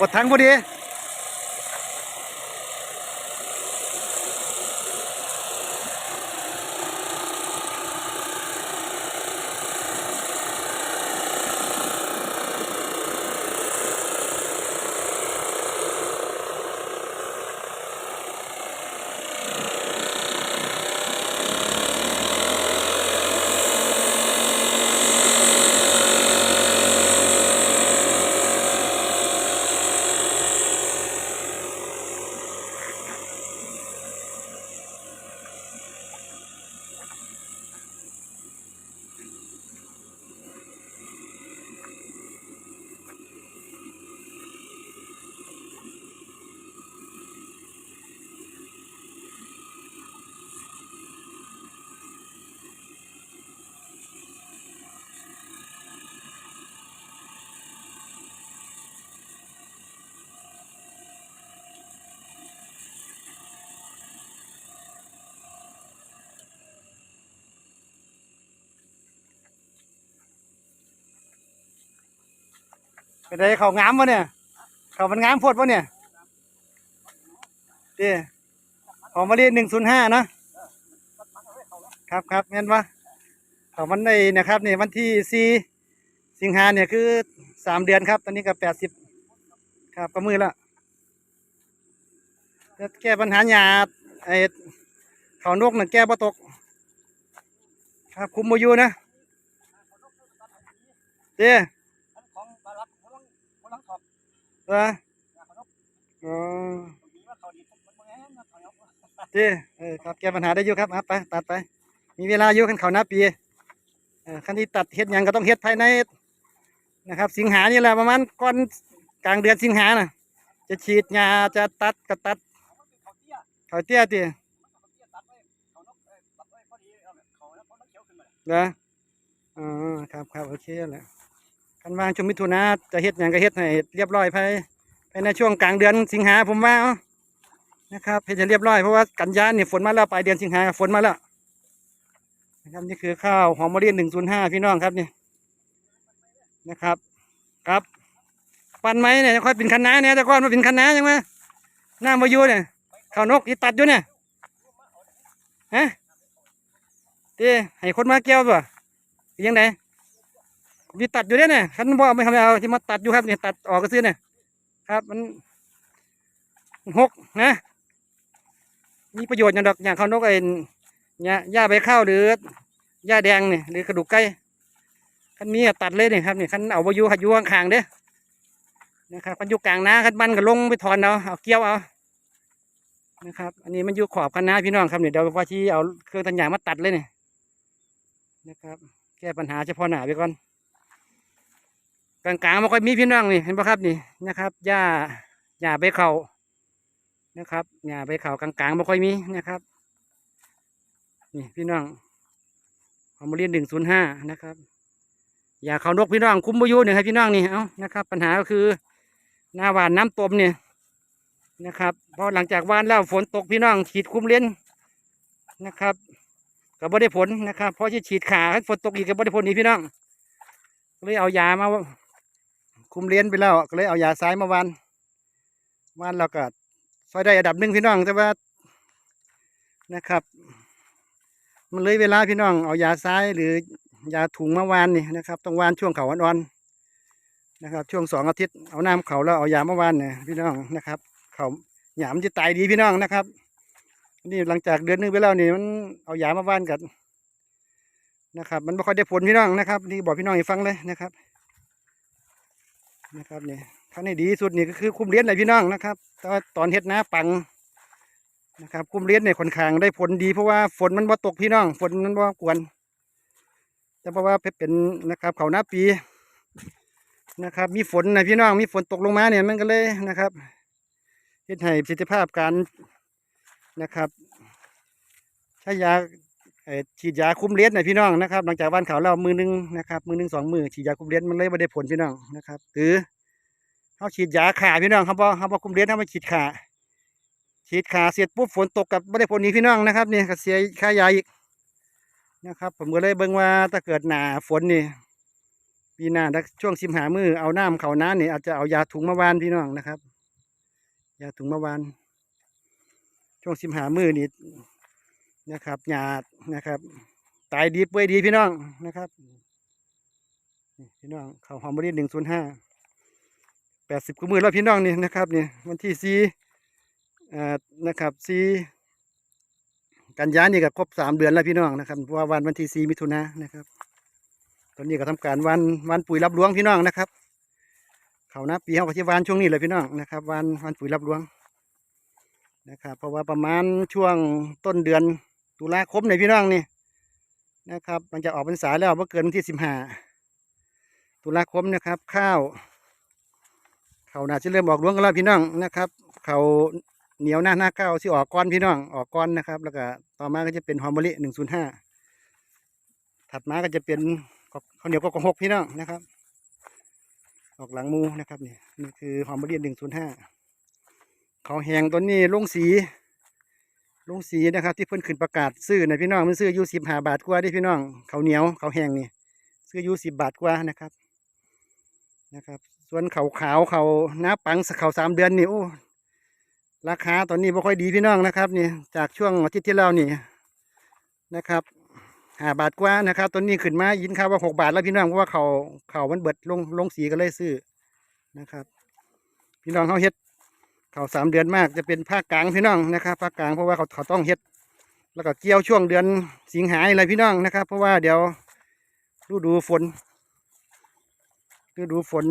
กดถังพอดี ไปได้เขางามวะเนี่ย เขามันงามพดวะเนี่ยเด้ของมาเรียนหนึ่งศูนย์ห้านะครับครับแม่นปะเขามันในนะครับเนี่ยวันที่สี่สิงหาเนี่ยคือสามเดือนครับ ตอนนี้ก็แปดสิบครับก็มือละจะแก้ปัญหาหยาไอ้เขานกน่ะแก้บ่ตก ครับคุมโมยูนะเด้ของบาลักกำลังกำลังถอด เอออ๋อมีว่าเขาดีมันบ่แห้งนะเขาเนาะเจ้เออครับแก้ปัญหาได้อยู่ครับอะไปตัดไป มีเวลาอยู่ขันเขาหน้าปีเออขั้นที่ตัดเฮ็ดหยังก็ต้องเฮ็ดภายในนะครับ สิงหานี่แหละประมาณก่อนกลางเดือนสิงหาน่ะ จะฉีดยาจะตัดก็ตัดเขาเตี้ยเขาเตี้ยตีเขาเตี้ยตัดไว้เขานกเอ้ยตัดไว้พอดีเอาเขาแล้วเขาเขียวขึ้นมาเหรออ๋อครับครับโอเคแหละกั นวางช่วงมิถุนาจะเฮ็ดหยังก็เฮ็ดให้เรียบร้อยภายภายในช่วงกลางเดือนสิงหาผมว่านะครับเฮ็ดให้เรียบร้อยเพราะว่ากันยาเนี่ยฝนมาแล้วปลายเดือนสิงหาฝนมาแล้วนะครับนี่คือข้าวหอมมะลิหนึ่งศูนย์ห้าพี่น้องครับนี่นะครับ ครับปันไหมเนี่ยจะค่อยเป็นคันน้าเนี่ยแต่ก่อนมาเป็นคันน้ายังไงหน้ามาอยู่เนี่ยข้าวนกที่ตัดอยู่เนี่ยฮะเต้ให้คนมาเกี่ยวป่ะยังไง มีตัดอยู่เนี่ยนี่ยคันบ่ไม่ทำเอาที่มาตัดอยู่ครับเนี่ยตัดออกก็ซื้อเนี่ยครับมันหกนะ มีประโยชน์อย่างดอกอย่างข้าวนกไอ้หญ้าหญ้าใบข้าวหรือหญ้าแดงเนี่ยหรือกระดูกไก่คันมีอะตัดเลยเนี่ยครับเนี่ยคันเอาไปอยู่หัดอยู่ข้างๆเด้อนะครับคันอยู่กลางนาคันมันก็ลงไปถอนเอาเอาเกี่ยวเอานะครับ อันนี้มันอยู่ขอบคันนาพี่น้องครับเนี่ยเดี๋ยวว่าที่เอาเครื่องตัดหญ้ามาตัดเลยเนี่ยนะครับ แก้ปัญหาเฉพาะหน้าไปก่อน กลางๆมันก็มีพี่น้องนี่เห็นปะครับนี่นะครับหญ้าหญ้าใบเขานะครับหญ้าใบเขากลางๆไม่ค่อยมีนะครับ นี่พี่น้องเอามาเรียนหนึ่งศูนย์ห้านะครับอย่าเขานกพี่น้องคุ้มบอยูเนี่ยครับพี่น้องนี่เอานะครับ ปัญหาก็คือหน้าหวานน้ำตมเนี่ยนะครับเพราะหลังจากวานแล้วฝนตกพี่น้องฉีดคุ้มเลี้ยนนะครับก็บ่ได้ผลนะครับ เพราะที่ฉีดขาฝนตกอีกก็บ่ได้ผลนี่พี่น้องเลยเอายามา คุมเลี้ยนไปแล้วก็เลยเอายาซ้ายมาวานวานเราก็ซอยได้อันดับหนึ่งพี่น้องแต่ว่านะครับ มันเลยเวลาพี่น้องเอายาซ้ายหรือยาถุงมาวานนี่นะครับต้องวานช่วงเขาอ่อนๆนะครับ ช่วงสองอาทิตย์เอาน้ำเขาแล้วเอายามาวานเนี่ยพี่น้องนะครับ เขาหยามจะตายดีพี่น้องนะครับ นี่หลังจากเดือนหนึงไปแล้วนี่มันเอายามาวานกันนะครับ มันไม่ค่อยได้ผลพี่น้องนะครับนี่บอกพี่น้องให้ฟังเลยนะครับ นะครับเนี่ยท่านให้ดีสุดนี่ก็คือคุ้มเลี้ยนเลยพี่น้องนะครับแต่ว่าตอนเฮ็ดนาปังนะครับกุ้มเลี้ยนเนี่ยค่อนข้างได้ผลดีเพราะว่าฝนมันบ่ตกพี่น้อง ฝนมันบ่กวนแต่เพราะว่าเป็นนะครับเขาหน้าปีนะครับ มีฝนนะพี่น้องมีฝนตกลงมาเนี่ยมันก็เลยนะครับเฮ็ดให้ประสิทธิภาพการนะครับใช้ยา ฉีดยาคุมเลี้ยนนะพี่น้องนะครับ หลังจากวันเขาเรามือหนึงนะครับมือหนึงสองมือฉีดยาคุมเลี้ยนมันเลยไม่ได้ผลพี่น้องนะครับหรือเขาฉีดยาขาพี่น้องเขาบอกเขาบอกคุมเลี้ยนเขามาฉีดขาฉีดขาเสร็จปุ๊บฝนตกกับไม่ได้ผลนี้พี่น้องนะครับนี่ก็เสียค่ายาอีกนะครับ ผมก็เลยเบิ่งว่าถ้าเกิดหนาฝนนี่ปีหน้าถ้าช่วงสิมหามือเอาน้ำเขาน้าเนี่ยอาจจะเอายาถุงมาวานพี่น้องนะครับ ยาถุงมาวาน ช่วงสิมหามือนี่ นะครับหยาดนะครับ ตายดีเปื่อยดีพี่น้องนะครับพี่น้องเขาหอมบริหนึ่งศูนย์ห้าแปดสิบกว่ามือแล้วพี่น้องนี่นะครับนี่วันที่สี่นะครับสี่กันยานี่ก็ครบสามเดือนแล้วพี่น้องนะครับเพราะว่าวันวันที่สี่มิถุนายนนะครับ ตอนนี้ก็ทำการวันวันปุ๋ยรับรวงพี่น้องนะครับ เขานะปีเขาก็ที่วานช่วงนี้เลยพี่น้องนะครับวันวันปุ๋ยรับรวงนะครับ เพราะว่าประมาณช่วงต้นเดือน ตุลาคมในพี่น้องนี่นะครับมันจะออกพรรษาแล้วเมื่อเกินวันที่สิบห้าตุลาคมนะครับ ข้าวเขาน่าจะเริ่มออกรวงกันแล้วพี่น้องนะครับ เขาเหนียวหน้าหน้าเก้าที่ออกก้อนพี่น้องออกก้อนนะครับ แล้วก็ต่อมาก็จะเป็นหอมมะลิหนึ่งศูนย์ห้าถัดมาก็จะเป็นข้าวเหนียวก็กหกพี่น้องนะครับ ออกหลังมูนะครับนี่นี่คือหอมมะลิหนึ่งศูนย์ห้าเขาแหงตัวนี้ลงสี ลุงสีนะครับ ที่เพิ่นขึ้นประกาศซื้อนะพี่น้องมันซื้ออยูสิบห้าบาทกว่าเด้พี่น้องเขาเหนียวเขาแห้งนี่ซื้ออยูสิบบาทกว่านะครับนะครับ ส่วนเขาขาวเขาหน้าปังเขาสามเดือนนี่โอ้ราคาตอนนี้ไม่ค่อยดีพี่น้องนะครับนี่จากช่วงอาทิตย์ที่แล้วนี่นะครับห้าบาทกว่านะครับตอนนี้ขึ้นมายินข่าวว่าหกบาทแล้วพี่น้องเพราะว่าเขาเขามันเบิดลงลงสีก็เลยซื้อนะครับ พี่น้องเขาเฮ็ด เขาสามเดือนมากจะเป็นภาคกลางพี่น้องนะครับภาคกลางเพราะว่าเขาเขาต้องเฮ็ด แล้วก็เกี่ยวช่วงเดือนสิงหาอะไรพี่น้องนะครับ เพราะว่าเดี๋ยวฤดูฝนฤดูฝน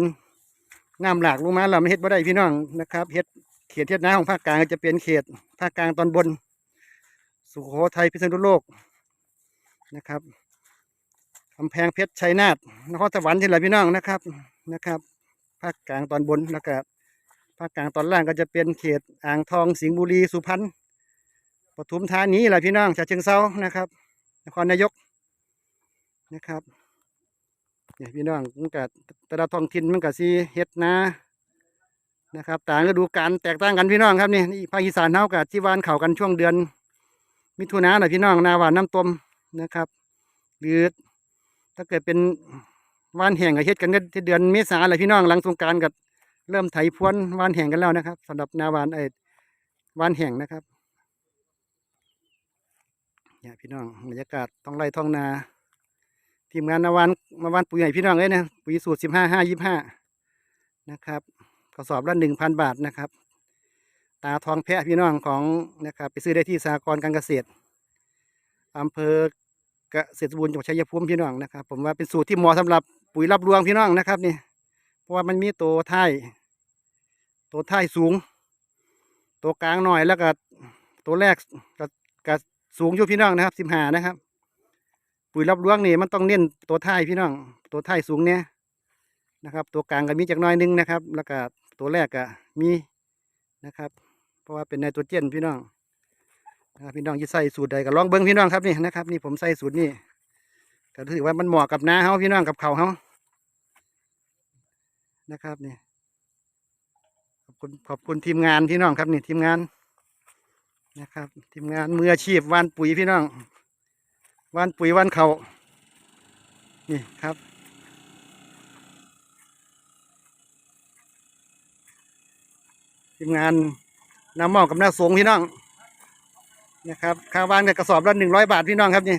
น้ำหลากลงมาเราไม่เฮ็ดบ่ได้พี่น้องนะครับเฮ็ดเขตเฮ็ดนาของภาคกลางจะเป็นเขตภาคกลางตอนบน สุโขทัยพิษณุโลกนะครับกำแพงเพชรชัยนาทนครสวรรค์ที่ไหนพี่น้องนะครับนะครับ ภาคกลางตอนบนแล้วก็ ภาคกลางตอนล่างก็จะเป็นเขตอ่างทองสิงห์บุรีสุพรรณปทุมธานีแหละพี่น้องฉะเชิงเซานะครับ นครนายกนะครับเนี่ยพี่น้องมันก็แต่ละท้องถิ่นมันก็สีเฮ็ดนานะครับ ต่างฤดูกาลแตกต่างกันพี่น้องครับนี่ภาคอีสานเฮากับที่วานเขากันช่วงเดือน มิถุนาหน่อยพี่น้องนาหวานน้ำต้มนะครับ หรือถ้าเกิดเป็นวานแห่งก็เฮ็ดกันที่เดือนเมษาเลยพี่น้องหลังสงการกับ เริ่มไถพรวนวานแห่งกันแล้วนะครับสำหรับนาวานไอ้วานแห่งนะครับเนี่ยพี่น้องบรรยากาศท้องไร่ท้องนาทีมงานนาวานมาวานปุ๋ยให้พี่น้องเลยนะปุ๋ยสูตรสิบห้าห้ายี่ห้านะครับกระสอบละหนึ่งพันบาทนะครับ ตาทองแพะพี่น้องของนะครับ ไปซื้อได้ที่สหกรการเกษตรอำเภอเกษตรบูรณ์จังหวัดชัยภูมิพี่น้องนะครับ ผมว่าเป็นสูตรที่เหมาะสำหรับปุ๋ยรับรวงพี่น้องนะครับนี่เพราะว่ามันมีตัวท้าย ตัวท้ายสูง ตัวกลางหน่อยแล้วก็ตัวแรกก็ก็สูงอยู่พี่น้องนะครับสิบห้านะครับ ปุ๋ยรับรวงนี่มันต้องเน้นตัวท้ายพี่น้อง ตัวท้ายสูงเนี่ยนะครับ ตัวกลางก็มีจากน้อยนึงนะครับ แล้วก็ตัวแรกก็มีนะครับ เพราะว่าเป็นไนโตรเจนพี่น้องนะครับพี่น้องที่ใส่สูตรใดก็ลองเบิ้งพี่น้องครับนี่นะครับ นี่ผมใส่สูตรนี่ก็ถือว่ามันเหมาะกับน้าเฮาพี่น้องกับเขาเฮานะครับนี่ คุณขอบคุณทีมงานพี่น้องครับนี่ทีมงานนะครับ ทีมงานมืออาชีพวานปุ๋ยพี่น้องวานปุ๋ยวานเขานี่ครับทีมงานน้ำหม้อกับหน้าสงพี่น้องนะครับค่าว่านกับกระสอบละหนึ่งร้อยบาทพี่น้องครับนี่